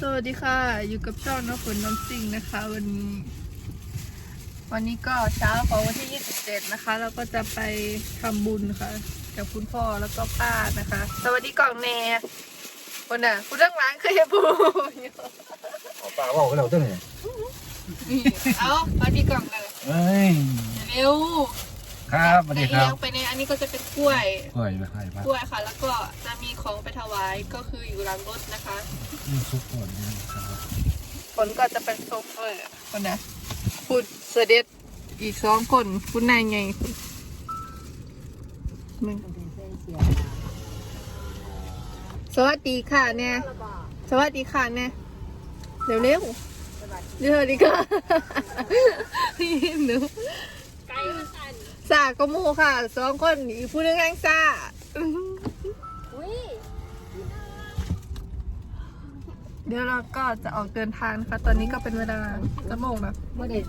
สวัสดีค่ะ อยู่กับช่องน้ำฝนน้ำซิงนะคะ วันนี้ วันนี้ก็เช้าของวันที่ 27 นะคะ เราก็จะไปทำบุญค่ะ กับคุณพ่อแล้วก็ป้านะคะ สวัสดีกล่องแน่คนน่ะคุณเรื่องร้านเคยบูเอาปลาบอกให้เราตั้งไงเอาสวัสดีกล่องเลยเอ้ยเร็ว ครับสวัสดีครับเลี้ยงไปในอันนี้ก็จะเป็นกล้วย กล้วยไปให้ปลากล้วยค่ะ แล้วก็จะมีของไปถวายก็คืออยู่หลังรถนะคะนี่ซุปก่อนนะครับผลก็จะเป็นโซเฟอร์คนนะพูดเสด็จอีกสองคนคุณนายไงคุณมึงสวัสดีค่ะเนี่ยสวัสดีค่ะเนี่ยเร็วเร็วๆเดี๋ยวสวัสดีค่ะพี่หนูไก่มา สั่นสาก็มูค่ะสองคนอีกผู้หนึงแรงซ่าอุ้ยเดี๋ยวเราก็จะออกเดินทางนะคะ ตอนนี้ก็เป็นเวลาจะโมงแล้วเมื่อเด็ก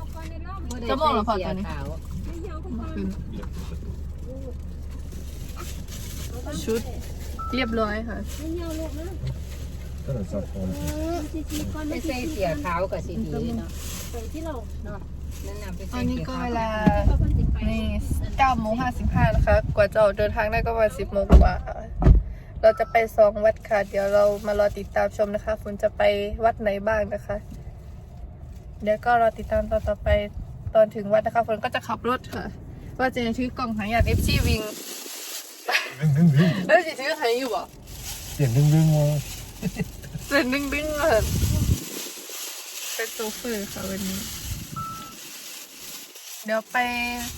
เมื่อเด็กจะมองเหรอพอตอนนี้ขาวคืนชุดเรียบร้อยค่ะ ก็เลยซับซ้อนไม่ใช่เสียขาวกับสีดีเนาะที่เราเนาะนั่นน่ะเป็นตอนนี้ก็เวลา 9โมง55นะคะ กว่าจะออกเดินทางได้ก็ประมาณ10โมงกว่า เราจะไปสองวัดค่ะ เดี๋ยวเรามารอติดตามชมนะคะฝนจะไปวัดไหนบ้างนะคะ เดี๋ยวก็รอติดตามตอนต่อไปตอนถึงวัดนะคะฝนก็จะขับรถค่ะ ว่าจะถือกล่องหายาดเอฟซีวิงดึงดึงดึงแล้วจะถือหายอยู่บ่เสียงดึงดึงงเปลี่ยนดึงดึงเลยเป็นโซเฟอร์ค่ะวันนี้ ดี๋ยวไป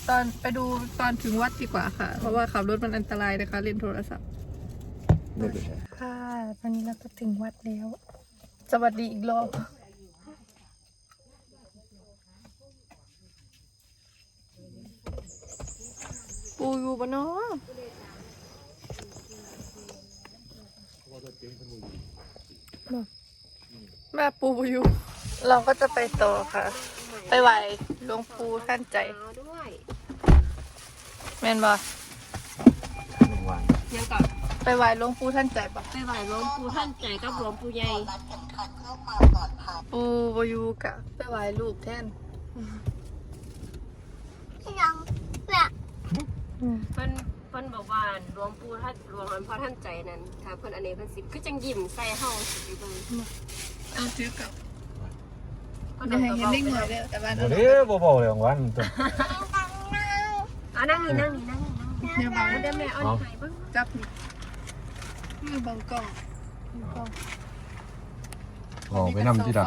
ตอนไปดูตอนถึงวัดดีกว่าค่ะ เพราะว่าขับรถมันอันตรายนะคะเล่นโทรศัพท์ไม่เป็นไรค่ะตอนนี้เราก็ถึงวัดแล้ว สวัสดีอีกรอบปูอยู่ปะเนาะแม่ปูอยู่ เราก็จะไปต่อค่ะ ไปไหวหลวงปู่ท่านใจขาวด้วยแม่นบ่หนึ่งวันยังก่อนไปไหวหลวงปู่ท่านใจบ่ไปไหว้หลวงปู่ท่านใจกับหลวงปู่ใหญ่ปูบอยู่กะไปไหวลูกแทนยังแหละอืมเพิ่นเพิ่นบอกว่าหลวงปู่ท่านหลวงพ่อท่านใจนั้นถ้าเพิ่นอันนี้เพิ่นสิคือจังยิ้มใส่เฮาสิไปเบิ่งเอาถือกับ เพิ่นเดี๋ยวให้ก็เห็นบอกได้เหงื่อเด้อแต่ว่าโอ้เด้อบ่บอกเลยของวันตัวอะนั่งนี่นั่งนี่นั่งนี่นั่งนี่เนี่ยบังเดี๋ยวแม่เอานี่ให้เบิ่งจับนี่นี่บังกล้องบังกล้องบอกไปนำที่ดา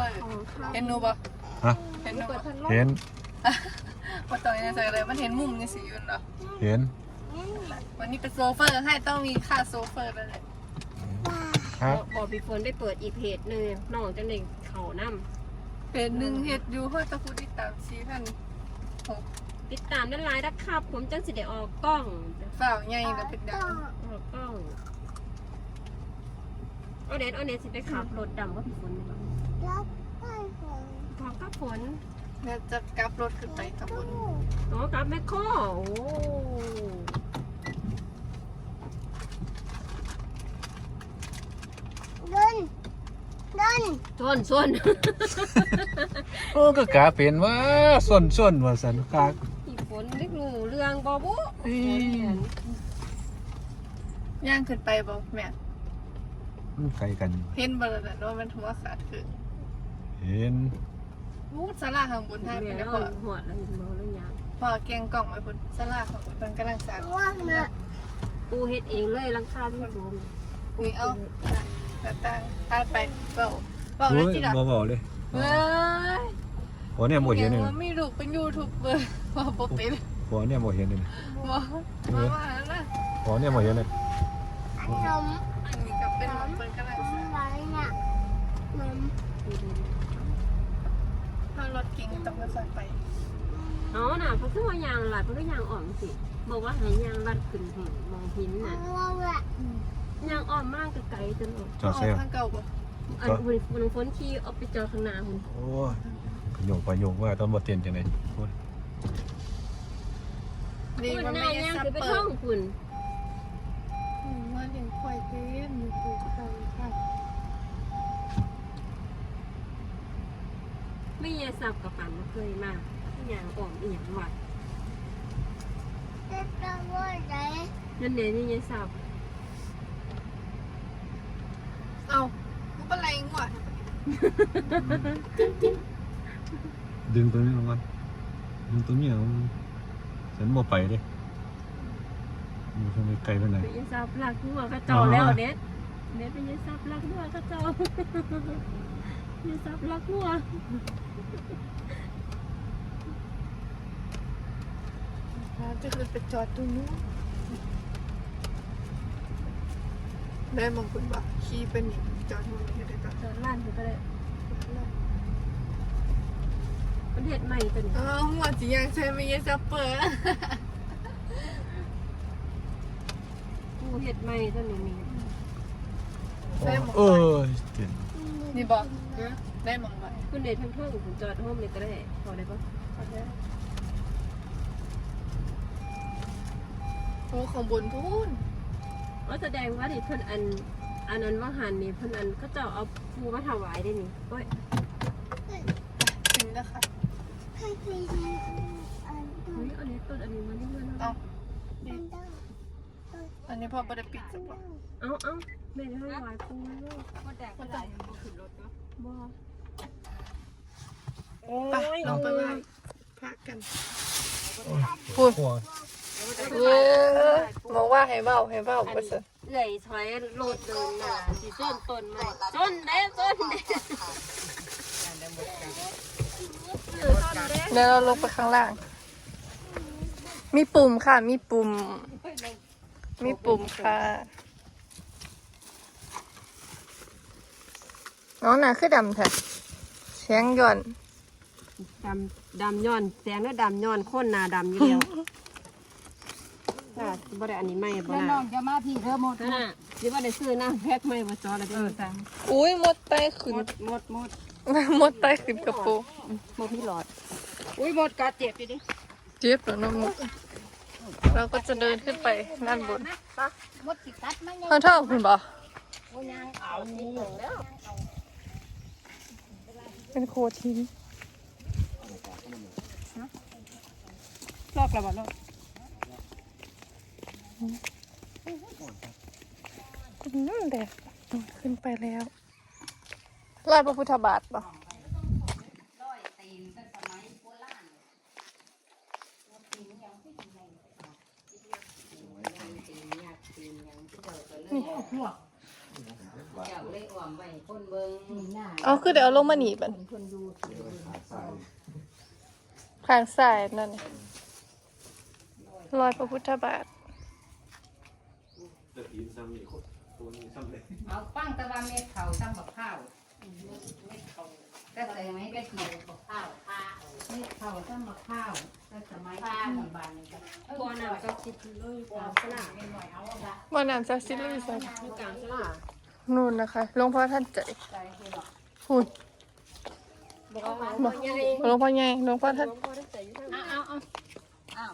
เห็นหนูบ่ฮะเห็นหนูเปิบ่ดพัดลมเห็นว่าตอนนี้ใส่เลยมันเห็นมุมนี่สิอยุ่นเนาะเห็นวันนี้เป็นโซเฟอร์ให้ต้องมีค่าโซเฟอร์แล้วแหละครับบอกพี่ฝนได้เปิดอีกเพจหนึงน้องจังได๋เข้านำ เป็นหนึ่งเฮ็ดอยู่เฮ้ยตะพูติดตามซีพันหกติดตามได้หลายนะครับ ผมจังสิได้ออกกล้องฝ่าวใหญ่แล้วเป็นดังออกกล้องเอาเน็ตเอาเน็ตสิไปขับรถดำว่าพี่ฝนนี่บ่แล้วไปของพร้อมกับฝนแล้วจะกลับรถขึ้นไปขบวนอ๋อกลับแม่ข้อโอ้ เดินเดิน ส่วนส่วนโอ้ก็กาเป็นว่าส่วนส่วนว่าสันกาพี่ฝนนึกรู้เรื่องบ่บุย่างขึ้นไปบ่แม่มันไกลกันอยู่เห็นบ่ล่ะนะว่ามันหัวขาดคือเห็นวู้สลาข้างบนให้แม่เป็นแล้วพ่อหัวแล้วเมาแล้วยังพ่อแกงกล่องไว้บนสลาข้างบนมันกำลังสร้างว่าแม่ปูเฮ็ดเองเลยหลังคาพี่ฝนนี่เอาตาตาตาไปเบาเบาโอ้เลยยจีละบ่บอกเลยเฮ้ยหัวเนี่ยบ่เห็นเลยว่ามีลูกเป็นยูทูบเบอร์ว่าบ่เป็นหัวเนี่ยบ่เห็นเลยว่ามาว่าแล้วนะหัวเนี่ยบ่เห็นเลยขนมอันนี้ก็เป็นของเปิ้นกำลังสร้างอะไรเนี่ยขนมถ้ารถเก่งต้องค่อยๆไปอ๋อน่ะเพราะคือว่ายางลัดเพราะว่ายางอ่อนสิ บอกว่าให้ยางลัดขึ้นหินมองหินน่ะว่าแหละยางอ่อนมากไกลๆจนออกจอดเซลทางเก่าบ่ อันอุ่นมันฝนขี่เอาไปจอดข้างหน้าคุณโอ้ยโยกไปโยกว่าตอนบ่เตียนจังได๋โอ้ยดีคุณมันหไม่น้าได้ยางซับคือไปเปิท่อดงคุณว่าเลี้ยงควายเต็มอยู่ปลูกไก่ค่ะไม่ยายสับกับปันเคยมาอหย่างอ่อมอีหยังวัดจะทำว่าไหนนั่นเดี๋ยวนี่ยายสับเอากูเป็นไรงว ดดึงตัวนี้ลงมาดึงตัวนี้ลงฉันบ่ไปเด้มันคงไปไกลไปไหนเป็นยายสับหลักหัวกระเจ้าแล้วเน็ตเน็ตเป็นยายสับหลักหัวกระเจ้ายายสับหลักหัวจะคือไปจอดตรงนู้นแม่มองคุณบอกขี่เป็นหนิจอดตรงนี้ได้ก่อนจอดล้านก็ได้ประ เทศใหม่ตัวนี้เออหัวจียังใช่ไหมยายจะเปิดผู้เฮ็ดใหม่ตัวนี้นี่ได้หมดเออเจ็บนี่บอกได้หมองไปคุณเดชทั้งท่องคุณจอดห้องนี่ก็ได้พอได้ปะโอ้ของบนพูนว่าแสดงว่าที่เพิ่นอันอันนั้นว่าหันนี่เพิ่นอันเขาเจ้าเอาภูมาถวายได้นี่โอ้ย ถึงนะคะ ให้ไปดูอันดู เฮ้ยอันนี้ต้นอันนี้มันนี่มันเอาอันดูอันนี้พอประปิดจะบอกเอาเอาแม่ได้ถวายปูลูกมันต้องบ่ไปลองไปไหว้พระกันพูดหัวเออบอกว่าให้เบ้าให้เบ้าไปสิเอื่อยถอยโลดเดินน่ะสิต้นต้นใหม่ต้นเด้ต้นเด้เออต้น เด้เดี๋ยวเราลงไปข้างล่าง มีปุ่มค่ะ มีปุ่ม มีปุ่มค่ะน้องน่ะคือดำแท้เสียงหย่อน ดำดำย้อนแสงแล้วดำย้อนคนหน้าดำอยู่แล้วน่ะบ่ได้อันนี้ใหม่บ่แล้วน้น่ะองจะมาพี่เธอหมดนั่นน่ะสิว่าได้ซื้อน้ำแพ็คใหม่บ่จอแล้วเอเด้อสั่งอุ้ยมดไต้ขึ้นหมดหมดหมด มดไต้ขึ้นกระโปรง หมดพี่หลอด อุ้ยหมดกัดเจ็บอยู่ดิเจ็บแล้วน้องมดเราก็จะเดินขึ้นไปด้านบนหมดสิกัดมันยังข้างเท่าคุณบอโอ้ยังเอาเป็นโคทินลอกแล้วบ่ลอกนั่นแหละขึ้นไปแล้วลอยพระพุทธบาทปะ เอาคือเดี๋ยวเอาลงมาหนีบันทางสายนั่นนี่รอยพระพุทธบาทเอาปั้งตะวันเม็ดเขาตั้งบักข้าวเม็ดเขา แต่ใส่ไหมก็เกี่ยวบักข้าวผ้าเม็ดเขาตั้งบักข้าวแต่สมัยผ้าหมู่บ้านนี่ก็บ่น้ำจักสิบเลยอยู่กลางสลาไม่หน่อยเอาละว่าน้ำจากซิดลุยใส่อยู่กลางสลานู่นนะคะหลวงพ่อท่านใจใส่ให้หรอกหุ่นบอกว่าบ่ใหลวงพ่อใหญ่หลวงพ่อท่านบ่ได้ใส่อยู่ทางเอาเอาเอา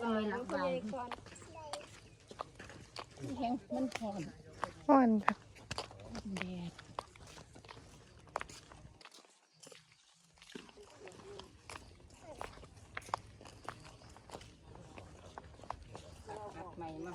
เอาเอ้ยหลักบางแห้งมันแห้งอ่อนค่ะแดดใหม่มา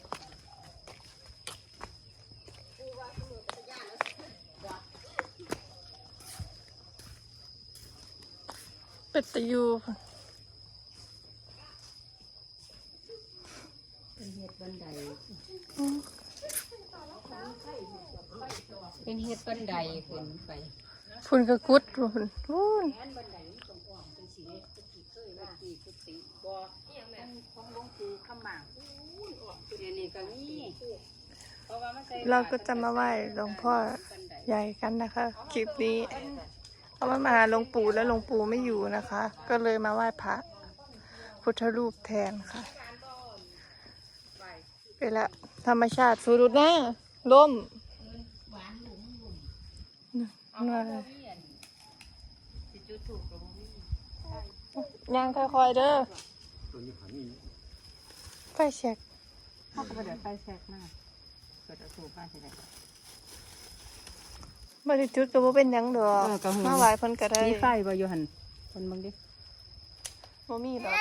เป็ดตะยูเป็นเห็ดบันไดเป็นเห็ดบันไดขึ้นไปฝุ่นกระกุดฝุ่นนู่นของหลวงปู่ขมังเดี๋ยวนี้ก็มีเพราะว่ามันใส่เราก็จะมาไหว้หลวงพ่อใหญ่กันนะคะ คลิปนี้ ราะว่ามาหาหลวงปู่แล้วหลวงปู่ไม่อยู่นะคะ ก็เลยมาไหว้พระพุทธรูปแทนค่ะไปละธรรมชาติสูรุดนะล่มน่าย่างค่อยๆเด้อไฟเช็คเขาก็บ่ได้ไปแทรกหน้าเกิดเอาสูบมาสิได้ บริจุดก็บ่เป็นหยังดอกเออก็เห็นมาไหวเพิ่นก็ได้มีไฟบ่อยู่หั่นคนเบิ่งดิบ่มีดอก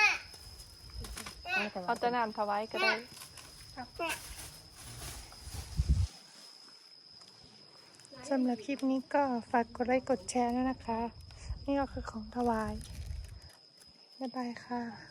เอาแต่น้ำถวายก็ได้สำหรับคลิปนี้ก็ฝากกดไลค์กดแชร์ด้วยนะคะ นี่ก็คือของถวาย บ๊ายบายค่ะ